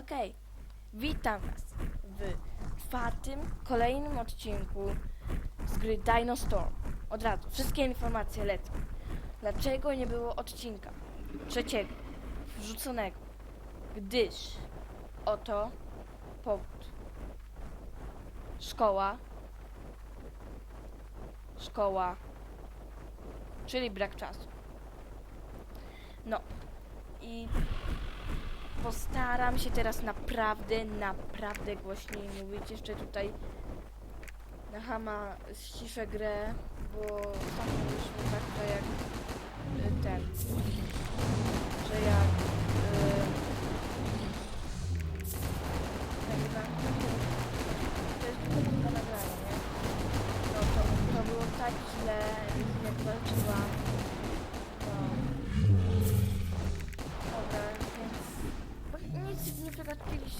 Okej, witam Was w czwartym, kolejnym odcinku z gry Dino Storm. Od razu, wszystkie informacje lecą. Dlaczego nie było odcinka trzeciego, wrzuconego? Gdyż oto powód. Szkoła. Szkoła. Czyli brak czasu. No. I postaram się teraz naprawdę, naprawdę głośniej mówić. Jeszcze tutaj na Hama ściszę grę, bo sam mówiliśmy tak, że jak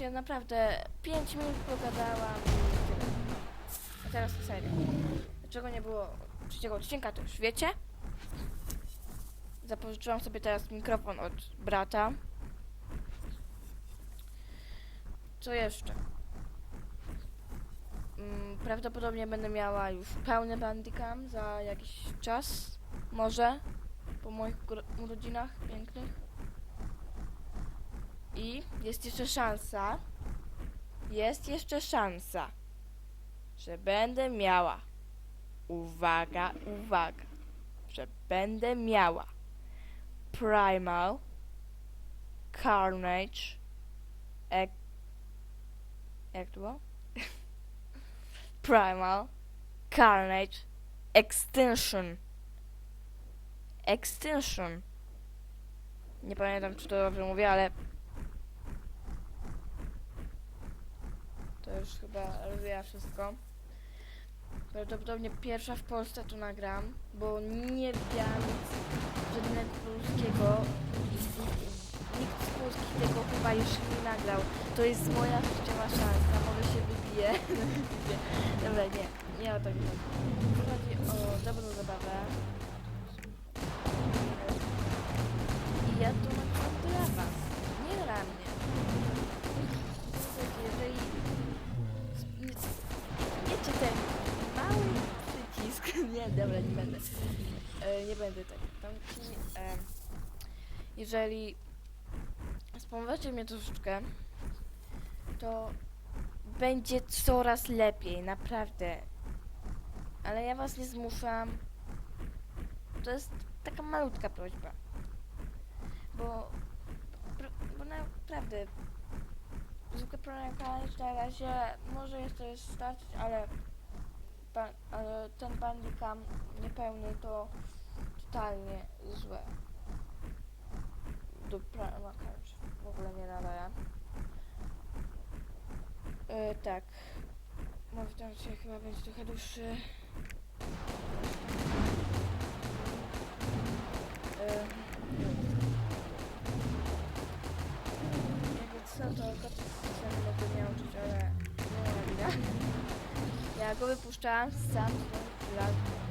naprawdę 5 minut pogadałam. A teraz serio. Dlaczego nie było trzeciego odcinka, to już wiecie. Zapożyczyłam sobie teraz mikrofon od brata. Co jeszcze? Mm, Prawdopodobnie będę miała już pełny bandicam za jakiś czas. Może. Po moich urodzinach pięknych. I jest jeszcze szansa, jest jeszcze szansa, że będę miała, uwaga, uwaga, że będę miała Primal, Carnage, ek, jak to było? Primal, Carnage, Extinction. Extinction. Nie pamiętam, czy to dobrze mówię, ale To już chyba rozwija wszystko. Prawdopodobnie pierwsza w Polsce tu nagram, bo nie wiem żadnego polskiego. Nikt z polskich tego chyba jeszcze nie nagrał. To jest moja życiowa szansa, może się wybije. Dobra, nie, nie o to chodzi. Chodzi o dobrą zabawę. I ja to nie będę tak. Tam, e, jeżeli wspomożecie mnie troszeczkę, to będzie coraz lepiej, naprawdę. Ale ja was nie zmuszam. To jest taka malutka prośba. Bo, bo naprawdę zwykle prankować na razie może jeszcze starczyć, ale, ale ten bandicam niepełny to totalnie złe. Do prankować w ogóle nie nadaje. Yy, tak. Może ten się chyba będzie trochę dłuższy. Jakby co to specjalnie mogły mnie uczyć, ale nie ma widać. Ja go wypuszczałam sam z lat.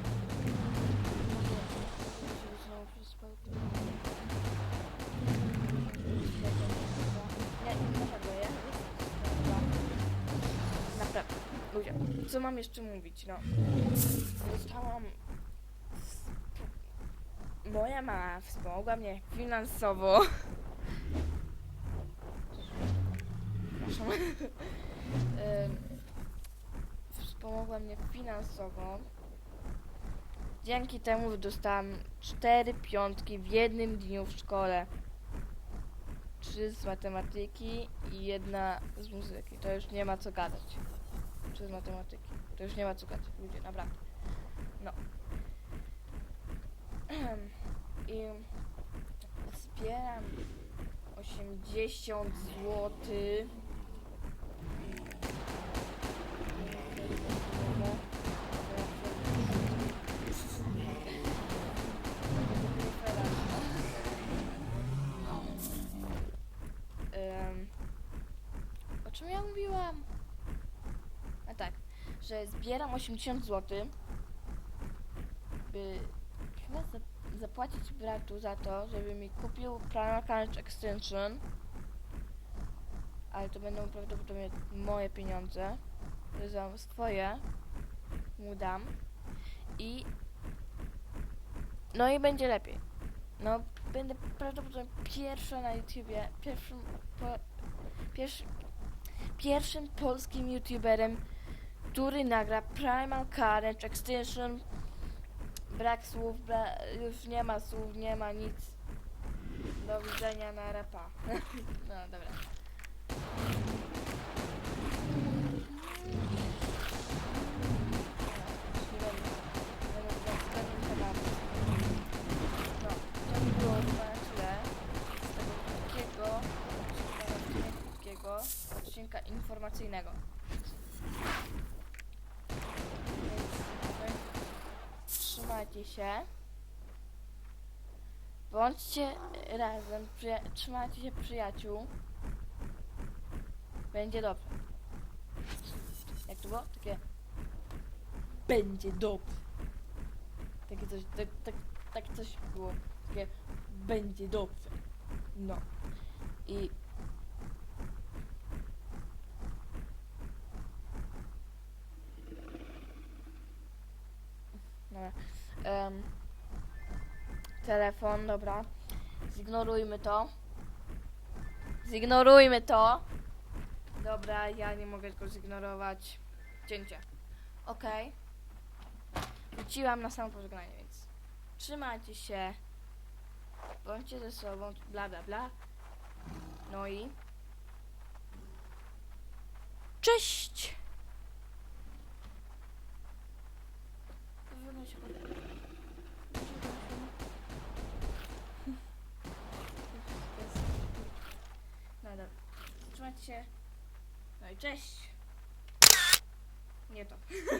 Co mam jeszcze mówić, no. Zostałam... Moja mama wspomogła mnie finansowo. przepraszam, wspomogła mnie finansowo. Dzięki temu dostałam cztery piątki w jednym dniu w szkole. Trzy z matematyki i jedna z muzyki. To już nie ma co gadać. Trzy z matematyki. To już nie ma co gadać, ludzie, naprawdę. No. I zbieram 80 złotych. Że zbieram 80 zł, by chyba za- zapłacić bratu za to, żeby mi kupił Primal Carnage Extension, ale to będą prawdopodobnie moje pieniądze. Za swoje mu dam. I no i będzie lepiej. No, będę prawdopodobnie pierwsza na YouTubie, pierwszym, po, pierwszy, pierwszym polskim YouTuberem, który nagra Primal Carnage Extinction. Brak słów, bra, już nie ma słów, nie ma nic. Do widzenia na rapa. no dobra. Nie trzymajcie się. Bądźcie razem, trzymajcie się przyjaciół. Będzie dobrze. Jak to było? Takie będzie dobrze. Takie coś, tak, tak, tak coś było. Takie będzie dobrze. No. I Dobra. Em, telefon, dobra. Zignorujmy to. Zignorujmy to. Dobra, ja nie mogę go zignorować. Cięcie. Okej. Wróciłam na samo pożegnanie, więc trzymajcie się. Bądźcie ze sobą, bla bla bla. No i... Cześć! Się. No i cześć. Nie to.